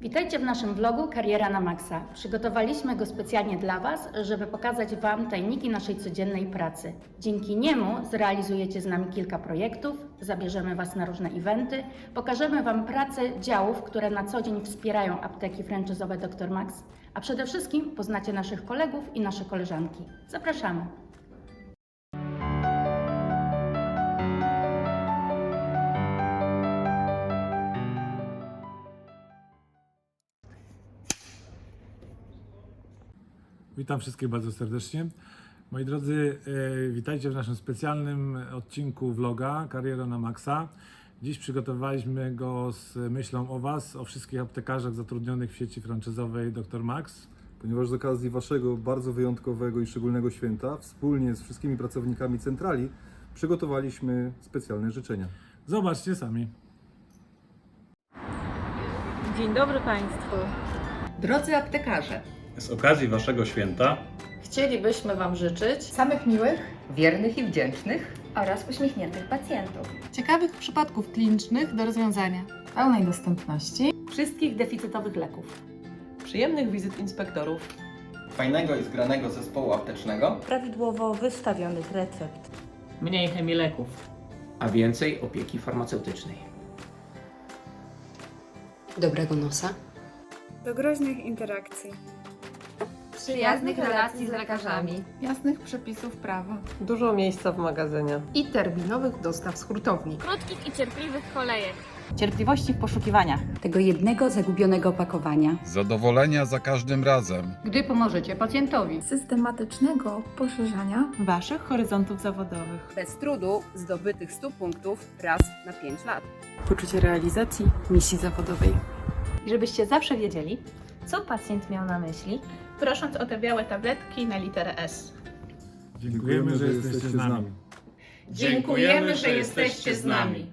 Witajcie w naszym vlogu Kariera na Maxa. Przygotowaliśmy go specjalnie dla Was, żeby pokazać Wam tajniki naszej codziennej pracy. Dzięki niemu zrealizujecie z nami kilka projektów, zabierzemy Was na różne eventy, pokażemy Wam pracę działów, które na co dzień wspierają apteki franczyzowe Dr. Max, a przede wszystkim poznacie naszych kolegów i nasze koleżanki. Zapraszamy! Witam wszystkich bardzo serdecznie. Moi drodzy, e, witajcie w naszym specjalnym odcinku vloga Kariera na Maxa. Dziś przygotowaliśmy go z myślą o Was, o wszystkich aptekarzach zatrudnionych w sieci franczyzowej Dr. Max. Ponieważ z okazji Waszego bardzo wyjątkowego i szczególnego święta, wspólnie z wszystkimi pracownikami centrali, przygotowaliśmy specjalne życzenia. Zobaczcie sami. Dzień dobry Państwu. Drodzy aptekarze, Z okazji Waszego święta chcielibyśmy Wam życzyć Samych miłych wiernych i wdzięcznych oraz uśmiechniętych pacjentów. ciekawych przypadków klinicznych do rozwiązania. Pełnej dostępności Wszystkich deficytowych leków. Przyjemnych wizyt inspektorów. fajnego i zgranego zespołu aptecznego, prawidłowo wystawionych recept. mniej chemii leków, a więcej opieki farmaceutycznej. Dobrego nosa. Do groźnych interakcji. Przyjaznych relacji z lekarzami Jasnych przepisów prawa. Dużo miejsca w magazynie. i terminowych dostaw z hurtowni. Krótkich i cierpliwych kolejek. Cierpliwości w poszukiwaniach. Tego jednego zagubionego opakowania. Zadowolenia za każdym razem. Gdy pomożecie pacjentowi. Systematycznego poszerzania Waszych horyzontów zawodowych. bez trudu zdobytych 100 punktów raz na 5 lat. Poczucie realizacji misji zawodowej. I żebyście zawsze wiedzieli, Co pacjent miał na myśli? Prosząc o te białe tabletki na literę S. Dziękujemy, że jesteście z nami. Dziękujemy, że jesteście z nami.